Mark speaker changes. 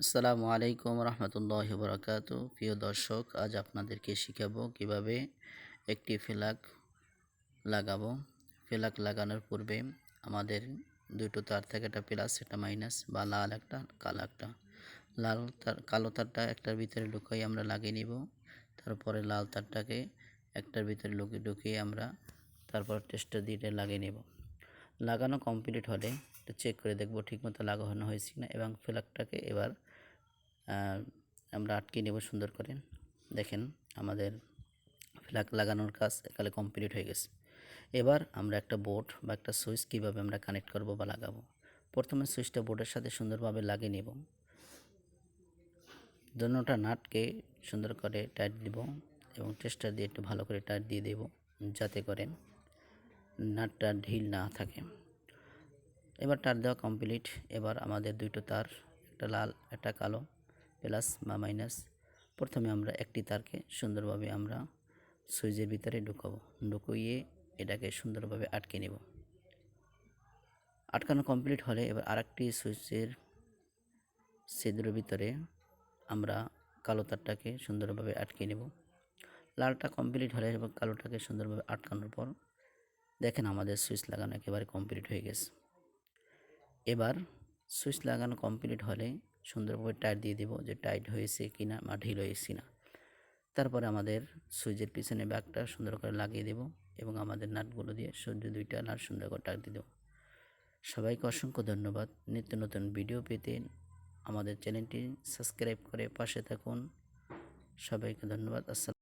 Speaker 1: আসসালামু আলাইকুম রহমতুল্লাহ বরাকাত। প্রিয় দর্শক, আজ আপনাদেরকে শিখাবো কীভাবে একটি ফ্ল্যাগ লাগাবো। ফ্ল্যাগ লাগানোর পূর্বে আমাদের দুটো তার থেকে একটা প্লাস, একটা মাইনাস বা লাল একটা, কালো একটা। লাল তার, কালো তারটা একটার ভিতরে ঢুকাই আমরা লাগিয়ে নিব। তারপরে লাল তারটাকে একটার ভিতরে লুকিয়ে ঢুকিয়ে আমরা তারপর টেস্টার দিয়ে লাগিয়ে নেব। লাগানো কমপ্লিট হলে চেক করে দেখব ঠিকমতো লাগানো হয়েছে না এবং ফ্ল্যাগটাকে এবার আমরা আটকে নেব সুন্দর করে। দেখেন, আমাদের ফ্ল্যাগ লাগানোর কাজ একালে কমপ্লিট হয়ে গেছে। এবার আমরা একটা বোর্ড বা একটা সুইচ কীভাবে আমরা কানেক্ট করব বা লাগাবো? প্রথমে সুইচটা বোর্ডের সাথে সুন্দরভাবে লাগিয়ে নেব। দোনোটা নাটকে সুন্দর করে টাইট দিব এবং টেস্টার দিয়ে একটু ভালো করে টাইট দিয়ে দেব যাতে করে নাটটা ঢিল না থাকে। এবার তার দেওয়া কমপ্লিট এবার আমাদের দুটো তার, একটা লাল, একটা কালো প্লাস বা মাইনাস। প্রথমে আমরা একটি তারকে সুন্দরভাবে আমরা সুইচের ভিতরে ঢুকাবো। ঢুকিয়ে এটাকে সুন্দরভাবে আটকে নেব। আটকানো কমপ্লিট হলে এবার আরেকটি সুইচের ছিদ্রের ভিতরে আমরা কালো তারটাকে সুন্দরভাবে আটকে নেব। লালটা কমপ্লিট হলে এবং কালোটাকে সুন্দরভাবে আটকানোর পর দেখেন আমাদের সুইচ লাগানো একেবারে কমপ্লিট হয়ে গেছে। এবার সুইচ লাগানো কমপ্লিট হলে সুন্দরভাবে টাইট দিয়ে দেবো যে টাইট হয়েছে কি না বা ঢিল হয়েছে না। তারপরে আমাদের সুইচের পিছনে ব্যাগটা সুন্দর করে লাগিয়ে দেব এবং আমাদের নাটগুলো দিয়ে সূর্য দুইটা নাট সুন্দর করে টাক দিয়ে দেবো। সবাইকে অসংখ্য ধন্যবাদ। নিত্য নতুন ভিডিও পেতে আমাদের চ্যানেলটি সাবস্ক্রাইব করে পাশে থাকুন। সবাইকে ধন্যবাদ। আসসালাম।